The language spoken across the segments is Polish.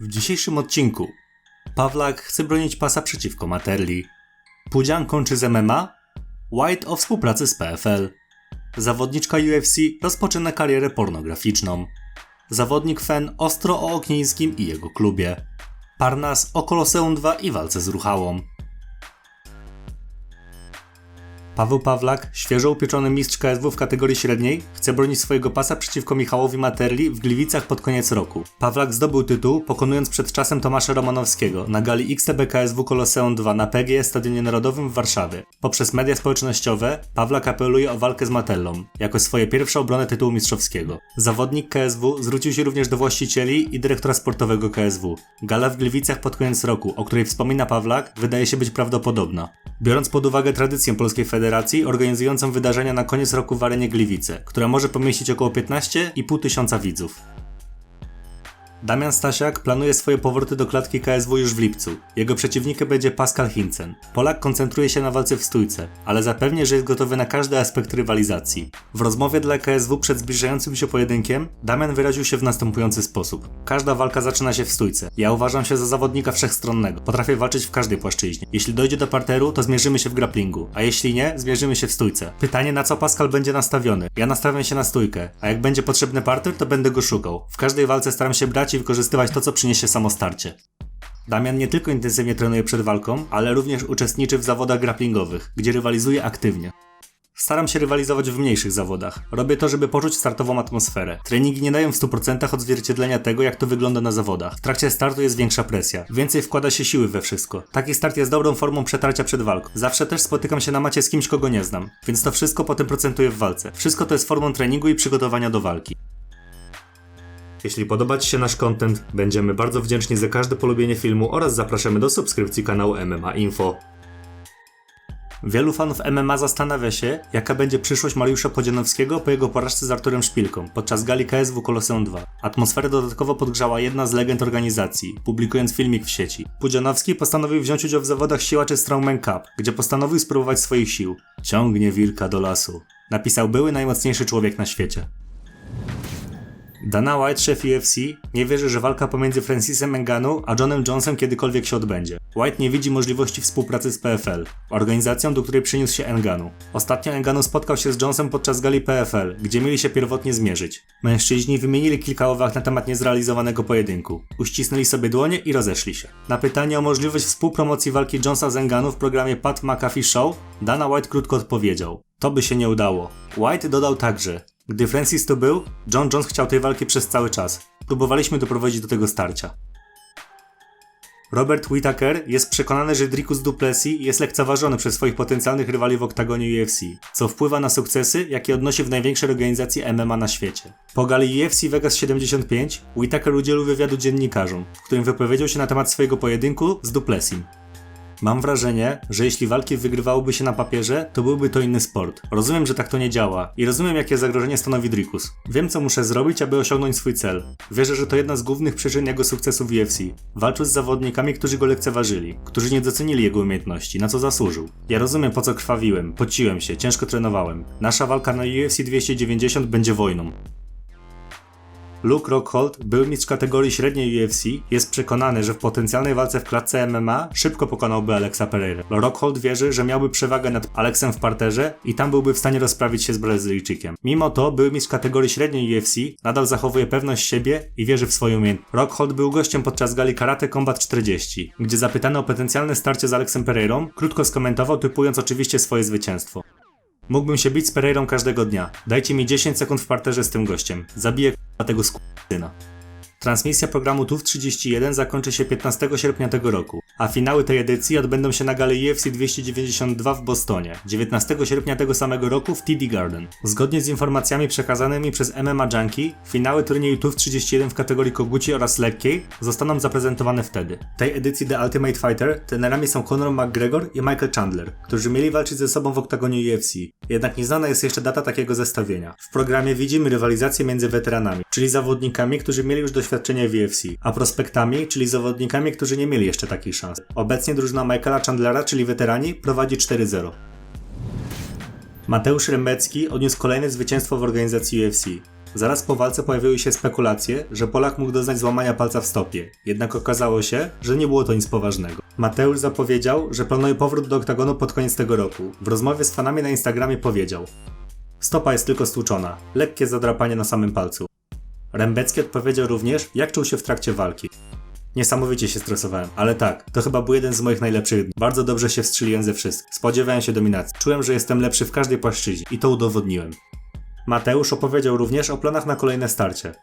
W dzisiejszym odcinku Pawlak chce bronić pasa przeciwko Materli. Pudzian kończy z MMA. White o współpracy z PFL. Zawodniczka UFC rozpoczyna karierę pornograficzną. Zawodnik Fen ostro o Oknieńskim i jego klubie. Parnas o Koloseum 2 i walce z Ruchałą. Paweł Pawlak, świeżo upieczony mistrz KSW w kategorii średniej, chce bronić swojego pasa przeciwko Michałowi Materli w Gliwicach pod koniec roku. Pawlak zdobył tytuł, pokonując przed czasem Tomasza Romanowskiego na gali XTB KSW Koloseum 2 na PGE Stadionie Narodowym w Warszawie. Poprzez media społecznościowe Pawlak apeluje o walkę z Matellą, jako swoje pierwsze obronę tytułu mistrzowskiego. Zawodnik KSW zwrócił się również do właścicieli i dyrektora sportowego KSW. Gala w Gliwicach pod koniec roku, o której wspomina Pawlak, wydaje się być prawdopodobna. Biorąc pod uwagę tradycję Polskiej Federacji organizującą wydarzenia na koniec roku w arenie Gliwice, która może pomieścić około 15,5 tysiąca widzów. Damian Stasiak planuje swoje powroty do klatki KSW już w lipcu. Jego przeciwnikiem będzie Pascal Hintzen. Polak koncentruje się na walce w stójce, ale zapewnia, że jest gotowy na każdy aspekt rywalizacji. W rozmowie dla KSW przed zbliżającym się pojedynkiem, Damian wyraził się w następujący sposób. Każda walka zaczyna się w stójce. Ja uważam się za zawodnika wszechstronnego. Potrafię walczyć w każdej płaszczyźnie. Jeśli dojdzie do parteru, to zmierzymy się w grapplingu, a jeśli nie, zmierzymy się w stójce. Pytanie, na co Pascal będzie nastawiony? Ja nastawiam się na stójkę, a jak będzie potrzebny parter, to będę go szukał. W każdej walce staram się brać wykorzystywać to, co przyniesie samo starcie. Damian nie tylko intensywnie trenuje przed walką, ale również uczestniczy w zawodach grapplingowych, gdzie rywalizuje aktywnie. Staram się rywalizować w mniejszych zawodach. Robię to, żeby poczuć startową atmosferę. Treningi nie dają w 100% odzwierciedlenia tego, jak to wygląda na zawodach. W trakcie startu jest większa presja. Więcej wkłada się siły we wszystko. Taki start jest dobrą formą przetarcia przed walką. Zawsze też spotykam się na macie z kimś, kogo nie znam. Więc to wszystko potem procentuje w walce. Wszystko to jest formą treningu i przygotowania do walki. Jeśli podoba Ci się nasz content, będziemy bardzo wdzięczni za każde polubienie filmu oraz zapraszamy do subskrypcji kanału MMA Info. Wielu fanów MMA zastanawia się, jaka będzie przyszłość Mariusza Podzianowskiego po jego porażce z Arturem Szpilką podczas gali KSW Koloseum 2. Atmosferę dodatkowo podgrzała jedna z legend organizacji, publikując filmik w sieci. Pudzianowski postanowił wziąć udział w zawodach siłaczy Strongman Cup, gdzie postanowił spróbować swoich sił. Ciągnie wilka do lasu. Napisał były najmocniejszy człowiek na świecie. Dana White, szef UFC, nie wierzy, że walka pomiędzy Francisem Ngannou a Johnem Jonesem kiedykolwiek się odbędzie. White nie widzi możliwości współpracy z PFL, organizacją, do której przyniósł się Ngannou. Ostatnio Ngannou spotkał się z Jonesem podczas gali PFL, gdzie mieli się pierwotnie zmierzyć. Mężczyźni wymienili kilka uwag na temat niezrealizowanego pojedynku. Uścisnęli sobie dłonie i rozeszli się. Na pytanie o możliwość współpromocji walki Jonesa z Ngannou w programie Pat McAfee Show, Dana White krótko odpowiedział. To by się nie udało. White dodał także, gdy Francis tu był, John Jones chciał tej walki przez cały czas. Próbowaliśmy doprowadzić do tego starcia. Robert Whittaker jest przekonany, że Dricus Duplessis jest lekceważony przez swoich potencjalnych rywali w oktagonie UFC, co wpływa na sukcesy, jakie odnosi w największej organizacji MMA na świecie. Po gali UFC Vegas 75 Whittaker udzielił wywiadu dziennikarzom, w którym wypowiedział się na temat swojego pojedynku z Duplessim. Mam wrażenie, że jeśli walki wygrywałoby się na papierze, to byłby to inny sport. Rozumiem, że tak to nie działa i rozumiem, jakie zagrożenie stanowi Dricus. Wiem, co muszę zrobić, aby osiągnąć swój cel. Wierzę, że to jedna z głównych przyczyn jego sukcesu w UFC. Walczył z zawodnikami, którzy go lekceważyli, którzy nie docenili jego umiejętności, na co zasłużył. Ja rozumiem, po co krwawiłem, pociłem się, ciężko trenowałem. Nasza walka na UFC 290 będzie wojną. Luke Rockhold, były mistrz kategorii średniej UFC, jest przekonany, że w potencjalnej walce w klatce MMA szybko pokonałby Alexa Pereira. Rockhold wierzy, że miałby przewagę nad Alexem w parterze i tam byłby w stanie rozprawić się z Brazylijczykiem. Mimo to, były mistrz kategorii średniej UFC nadal zachowuje pewność siebie i wierzy w swoją umiejętność. Rockhold był gościem podczas gali Karate Combat 40, gdzie zapytany o potencjalne starcie z Alexem Pereirą, krótko skomentował, typując oczywiście swoje zwycięstwo. Mógłbym się bić z Pereirą każdego dnia. Dajcie mi 10 sekund w parterze z tym gościem. Zabiję k***a tego skurwysyna. Transmisja programu TUF 31 zakończy się 15 sierpnia tego roku, a finały tej edycji odbędą się na gali UFC 292 w Bostonie, 19 sierpnia tego samego roku w TD Garden. Zgodnie z informacjami przekazanymi przez MMA Junkie, finały turnieju TUF 31 w kategorii koguci oraz lekkiej zostaną zaprezentowane wtedy. Tej edycji The Ultimate Fighter trenerami są Conor McGregor i Michael Chandler, którzy mieli walczyć ze sobą w oktagonie UFC. Jednak nieznana jest jeszcze data takiego zestawienia. W programie widzimy rywalizację między weteranami, czyli zawodnikami, którzy mieli już doświadczenie w UFC, a prospektami, czyli zawodnikami, którzy nie mieli jeszcze takiej szansy. Obecnie drużyna Michaela Chandlera, czyli weterani, prowadzi 4-0. Mateusz Rembecki odniósł kolejne zwycięstwo w organizacji UFC. Zaraz po walce pojawiły się spekulacje, że Polak mógł doznać złamania palca w stopie, jednak okazało się, że nie było to nic poważnego. Mateusz zapowiedział, że planuje powrót do oktagonu pod koniec tego roku. W rozmowie z fanami na Instagramie powiedział: Stopa jest tylko stłuczona, lekkie zadrapanie na samym palcu. Rębecki odpowiedział również, jak czuł się w trakcie walki. Niesamowicie się stresowałem, ale tak, to chyba był jeden z moich najlepszych dni. Bardzo dobrze się wstrzeliłem ze wszystkich. Spodziewałem się dominacji. Czułem, że jestem lepszy w każdej płaszczyźnie i to udowodniłem. Mateusz opowiedział również o planach na kolejne starcie.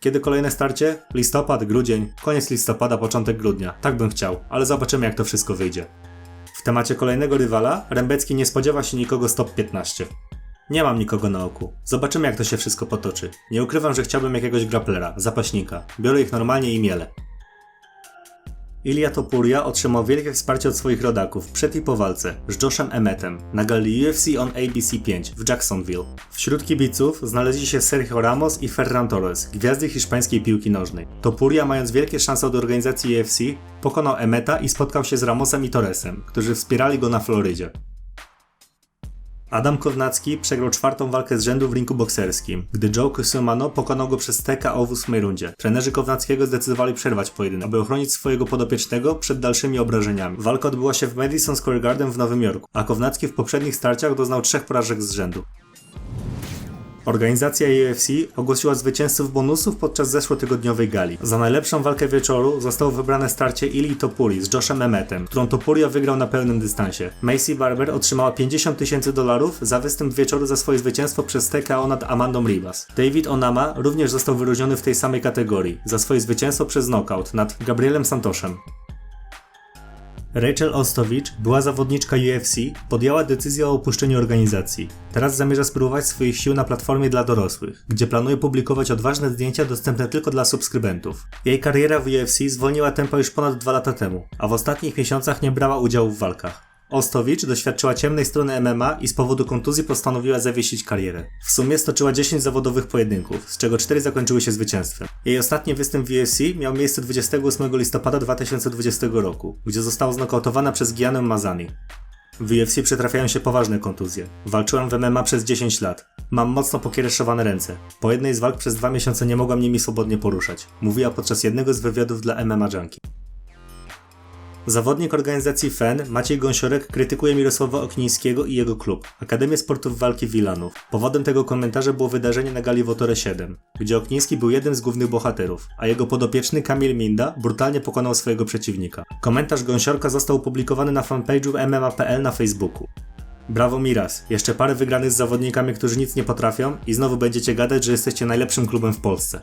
Kiedy kolejne starcie? Listopad, grudzień, koniec listopada, początek grudnia. Tak bym chciał, ale zobaczymy jak to wszystko wyjdzie. W temacie kolejnego rywala, Rębecki nie spodziewa się nikogo z top 15. Nie mam nikogo na oku. Zobaczymy jak to się wszystko potoczy. Nie ukrywam, że chciałbym jakiegoś grapplera, zapaśnika. Biorę ich normalnie i miele. Ilia Topuria otrzymał wielkie wsparcie od swoich rodaków przed i po walce z Joshem Emmetem na gali UFC on ABC 5 w Jacksonville. Wśród kibiców znaleźli się Sergio Ramos i Ferran Torres, gwiazdy hiszpańskiej piłki nożnej. Topuria, mając wielkie szanse od organizacji UFC, pokonał Emmeta i spotkał się z Ramosem i Torresem, którzy wspierali go na Florydzie. Adam Kownacki przegrał czwartą walkę z rzędu w ringu bokserskim, gdy Joe Kusumano pokonał go przez TKO w ósmej rundzie. Trenerzy Kownackiego zdecydowali przerwać pojedynek, aby ochronić swojego podopiecznego przed dalszymi obrażeniami. Walka odbyła się w Madison Square Garden w Nowym Jorku, a Kownacki w poprzednich starciach doznał trzech porażek z rzędu. Organizacja UFC ogłosiła zwycięzców bonusów podczas zeszłotygodniowej gali. Za najlepszą walkę wieczoru zostało wybrane starcie Ili Topuri z Joshem Emmetem, którą Topuria wygrał na pełnym dystansie. Macy Barber otrzymała 50 tysięcy dolarów za występ wieczoru za swoje zwycięstwo przez TKO nad Amandą Ribas. David Onama również został wyróżniony w tej samej kategorii za swoje zwycięstwo przez knockout nad Gabrielem Santosem. Rachel Ostowicz, była zawodniczka UFC, podjęła decyzję o opuszczeniu organizacji. Teraz zamierza spróbować swoich sił na platformie dla dorosłych, gdzie planuje publikować odważne zdjęcia dostępne tylko dla subskrybentów. Jej kariera w UFC zwolniła tempo już ponad dwa lata temu, a w ostatnich miesiącach nie brała udziału w walkach. Ostowicz doświadczyła ciemnej strony MMA i z powodu kontuzji postanowiła zawiesić karierę. W sumie stoczyła 10 zawodowych pojedynków, z czego 4 zakończyły się zwycięstwem. Jej ostatni występ w UFC miał miejsce 28 listopada 2020 roku, gdzie została znokautowana przez Gianę Mazani. W UFC przytrafiają się poważne kontuzje. Walczyłem w MMA przez 10 lat. Mam mocno pokiereszowane ręce. Po jednej z walk przez dwa miesiące nie mogłam nimi swobodnie poruszać. Mówiła podczas jednego z wywiadów dla MMA Junkie. Zawodnik organizacji FEN, Maciej Gąsiorek, krytykuje Mirosława Oknińskiego i jego klub, Akademię Sportów Walki Wilanów. Powodem tego komentarza było wydarzenie na gali Wotore 7, gdzie Okniński był jednym z głównych bohaterów, a jego podopieczny Kamil Minda brutalnie pokonał swojego przeciwnika. Komentarz Gąsiorka został opublikowany na fanpage'u MMA.pl na Facebooku. Brawo Miras, jeszcze parę wygranych z zawodnikami, którzy nic nie potrafią i znowu będziecie gadać, że jesteście najlepszym klubem w Polsce.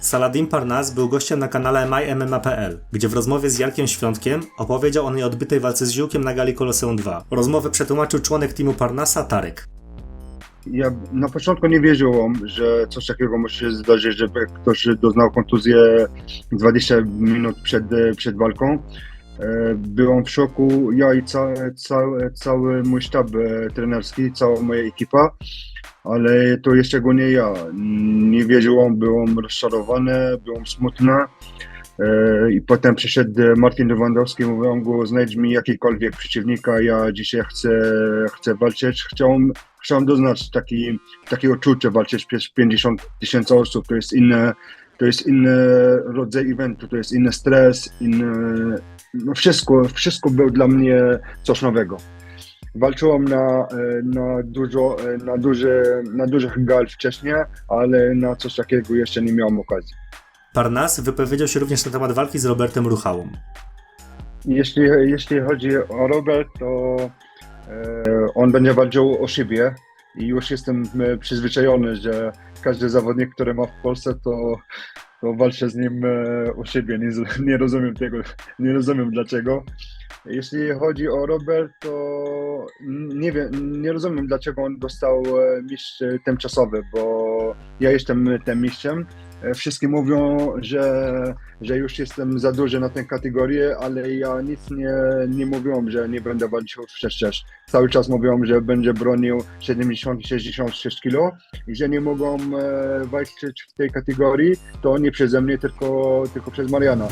Saladin Parnas był gościem na kanale MyMMA.pl, gdzie w rozmowie z Jarkiem Świątkiem opowiedział o nieodbytej walce z Ziółkiem na gali Koloseum 2. Rozmowę przetłumaczył członek teamu Parnasa Tarek. Ja na początku nie wierzyłem, że coś takiego może się zdarzyć, że ktoś doznał kontuzję 20 minut przed, przed walką. E, Byłem w szoku, ja i ca, ca, cały mój sztab e, trenerski, cała moja ekipa, ale to jeszcze go nie ja. Nie wierzyłem, byłem rozczarowany, byłem smutny. E, I potem przyszedł Martin Lewandowski, mówią go, znajdź mi jakikolwiek przeciwnika, ja dzisiaj chcę, chcę walczyć. Chciałem, chciałem doznać taki, takie uczucie, walczyć przez 50 tysięcy osób, to jest inne, to jest inny rodzaj eventu, to jest inny stres, inny, no wszystko, wszystko było dla mnie coś nowego. Walczyłem na, e, na, dużo, e, na, duże, na dużych gal wcześniej, ale na coś takiego jeszcze nie miałem okazji. Parnas wypowiedział się również na temat walki z Robertem Ruchałą. Jeśli, jeśli chodzi o Robert, to e, on będzie walczył o siebie i już jestem e, przyzwyczajony, że każdy zawodnik, który ma w Polsce, to, to walczę z nim e, o siebie. Nie, nie rozumiem tego, nie rozumiem dlaczego. Jeśli chodzi o Robert, to nie wiem, nie rozumiem dlaczego on dostał e, mistrz e, tymczasowy, bo ja jestem tym mistrzem. E, Wszyscy mówią, że, że już jestem za duży na tę kategorię, ale ja nic nie, nie mówiłem, że nie będę walczył w 6 Cały czas mówią, że będzie bronił 70-66 kg i że nie mogą e, walczyć w tej kategorii, to nie przeze mnie, tylko, tylko przez Mariana.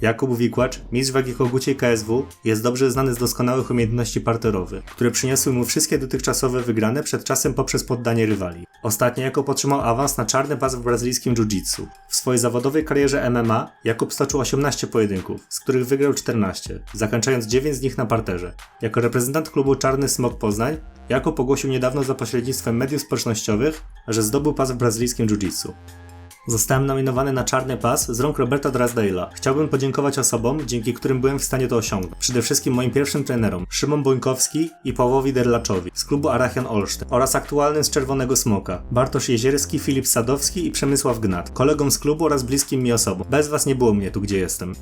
Jakub Wikłacz, mistrz wagi koguciej KSW, jest dobrze znany z doskonałych umiejętności parterowych, które przyniosły mu wszystkie dotychczasowe wygrane przed czasem poprzez poddanie rywali. Ostatnio Jakub otrzymał awans na czarny pas w brazylijskim jiu-jitsu. W swojej zawodowej karierze MMA Jakub stoczył 18 pojedynków, z których wygrał 14, zakończając 9 z nich na parterze. Jako reprezentant klubu Czarny Smok Poznań, Jakub ogłosił niedawno za pośrednictwem mediów społecznościowych, że zdobył pas w brazylijskim jiu-jitsu. Zostałem nominowany na czarny pas z rąk Roberta Drasdale'a. Chciałbym podziękować osobom, dzięki którym byłem w stanie to osiągnąć. Przede wszystkim moim pierwszym trenerom, Szymon Bońkowski i Pawłowi Derlaczowi z klubu Arachian Olsztyn oraz aktualnym z Czerwonego Smoka, Bartosz Jezierski, Filip Sadowski i Przemysław Gnat, kolegom z klubu oraz bliskim mi osobom. Bez was nie było mnie tu, gdzie jestem.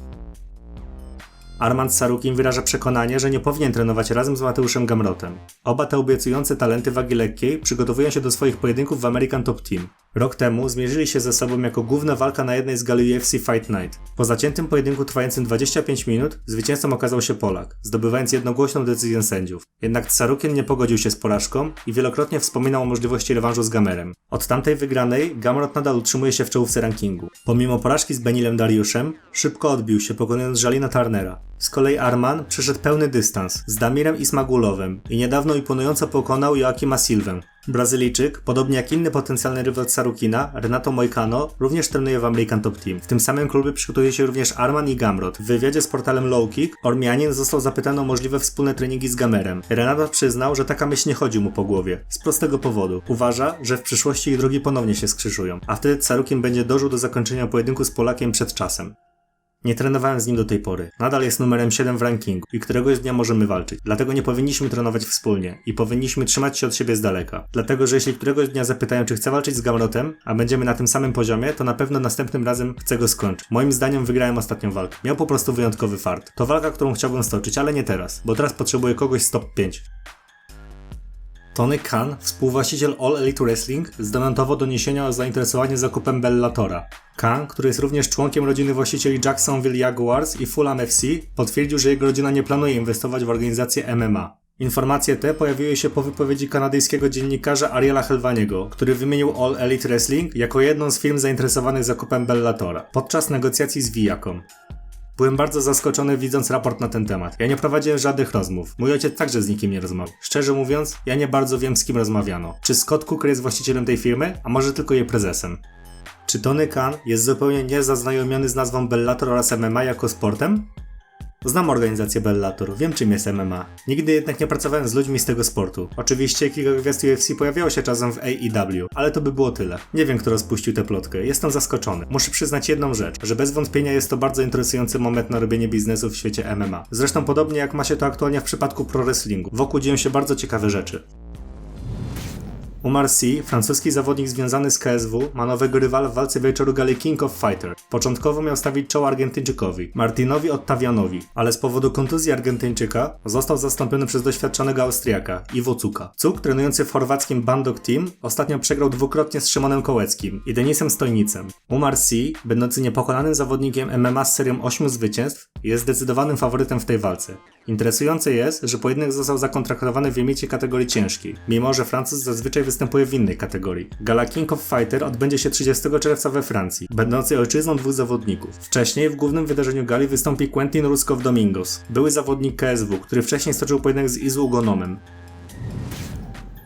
Armand Sarukin wyraża przekonanie, że nie powinien trenować razem z Mateuszem Gamrotem. Oba te obiecujące talenty wagi lekkiej przygotowują się do swoich pojedynków w American Top Team. Rok temu zmierzyli się ze sobą jako główna walka na jednej z gali UFC Fight Night. Po zaciętym pojedynku trwającym 25 minut zwycięzcą okazał się Polak, zdobywając jednogłośną decyzję sędziów. Jednak Sarukin nie pogodził się z porażką i wielokrotnie wspominał o możliwości rewanżu z Gamerem. Od tamtej wygranej Gamrot nadal utrzymuje się w czołówce rankingu. Pomimo porażki z Benilem Dariuszem, szybko odbił się pokonując Żalina Turnera. Z kolei Arman przyszedł pełny dystans z Damirem Ismagulowem i niedawno imponująco pokonał Joakima Silwę. Brazylijczyk, podobnie jak inny potencjalny rywal Sarukina, Renato Moicano, również trenuje w American Top Team. W tym samym klubie przygotuje się również Arman i Gamrot. W wywiadzie z portalem Lowkick Ormianin został zapytany o możliwe wspólne treningi z Gamerem. Renato przyznał, że taka myśl nie chodzi mu po głowie. Z prostego powodu. Uważa, że w przyszłości ich drogi ponownie się skrzyżują, a wtedy Sarukin będzie dożył do zakończenia pojedynku z Polakiem przed czasem. Nie trenowałem z nim do tej pory. Nadal jest numerem 7 w rankingu i któregoś dnia możemy walczyć. Dlatego nie powinniśmy trenować wspólnie i powinniśmy trzymać się od siebie z daleka. Dlatego, że jeśli któregoś dnia zapytają, czy chcę walczyć z Gamrotem, a będziemy na tym samym poziomie, to na pewno następnym razem chcę go skończyć. Moim zdaniem wygrałem ostatnią walkę. Miał po prostu wyjątkowy fart. To walka, którą chciałbym stoczyć, ale nie teraz, bo teraz potrzebuję kogoś z top 5. Tony Khan, współwłaściciel All Elite Wrestling, zdementował doniesienia o zainteresowaniu zakupem Bellatora. Khan, który jest również członkiem rodziny właścicieli Jacksonville Jaguars i Fulham FC, potwierdził, że jego rodzina nie planuje inwestować w organizację MMA. Informacje te pojawiły się po wypowiedzi kanadyjskiego dziennikarza Ariela Helvaniego, który wymienił All Elite Wrestling jako jedną z firm zainteresowanych zakupem Bellatora podczas negocjacji z Viacom. Byłem bardzo zaskoczony widząc raport na ten temat. Ja nie prowadziłem żadnych rozmów. Mój ojciec także z nikim nie rozmawiał. Szczerze mówiąc, ja nie bardzo wiem z kim rozmawiano. Czy Scott Cooker jest właścicielem tej firmy, a może tylko jej prezesem? Czy Tony Khan jest zupełnie niezaznajomiony z nazwą Bellator oraz MMA jako sportem? Znam organizację Bellator, wiem czym jest MMA. Nigdy jednak nie pracowałem z ludźmi z tego sportu. Oczywiście kilka gwiazd UFC pojawiało się czasem w AEW, ale to by było tyle. Nie wiem kto rozpuścił tę plotkę, jestem zaskoczony. Muszę przyznać jedną rzecz, że bez wątpienia jest to bardzo interesujący moment na robienie biznesu w świecie MMA. Zresztą podobnie jak ma się to aktualnie w przypadku pro wrestlingu. Wokół dzieją się bardzo ciekawe rzeczy. Umar Sy, francuski zawodnik związany z KSW, ma nowego rywala w walce wieczoru gali King of Fighter. Początkowo miał stawić czoło Argentyńczykowi, Martinowi Ottavianowi, ale z powodu kontuzji Argentyńczyka został zastąpiony przez doświadczonego Austriaka, Iwo Cuka. Cuk, trenujący w chorwackim Bandok Team, ostatnio przegrał dwukrotnie z Szymonem Kołeckim i Denisem Stojnicem. Umar Sy, będący niepokonanym zawodnikiem MMA z serią 8 zwycięstw, jest zdecydowanym faworytem w tej walce. Interesujące jest, że pojedynek został zakontraktowany w limicie kategorii ciężkiej, mimo że Francuz zazwyczaj występuje w innej kategorii. Gala King of Fighter odbędzie się 30 czerwca we Francji, będącej ojczyzną dwóch zawodników. Wcześniej w głównym wydarzeniu gali wystąpi Quentin Ruskow Domingos, były zawodnik KSW, który wcześniej stoczył pojedynek z Izu Gonomem.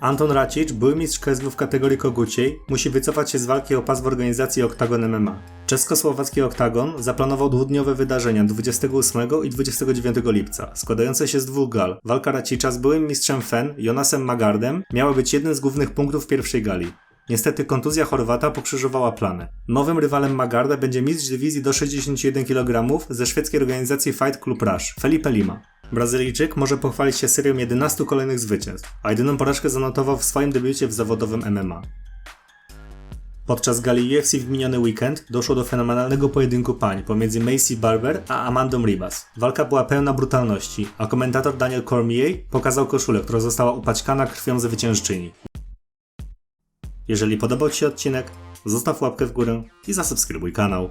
Anton Racic, były mistrz KSW w kategorii koguciej, musi wycofać się z walki o pas w organizacji Octagon MMA. Czesko-słowacki Octagon zaplanował dwudniowe wydarzenia 28 i 29 lipca, składające się z dwóch gal. Walka Racicza z byłym mistrzem FEN, Jonasem Magardem, miała być jednym z głównych punktów pierwszej gali. Niestety kontuzja Chorwata pokrzyżowała plany. Nowym rywalem Magarda będzie mistrz dywizji do 61 kg ze szwedzkiej organizacji Fight Club Rush, Felipe Lima. Brazylijczyk może pochwalić się serią 11 kolejnych zwycięstw, a jedyną porażkę zanotował w swoim debiucie w zawodowym MMA. Podczas gali UFC w miniony weekend doszło do fenomenalnego pojedynku pań pomiędzy Macy Barber a Amandą Ribas. Walka była pełna brutalności, a komentator Daniel Cormier pokazał koszulę, która została upaćkana krwią zwyciężczyni. Jeżeli podobał Ci się odcinek, zostaw łapkę w górę i zasubskrybuj kanał.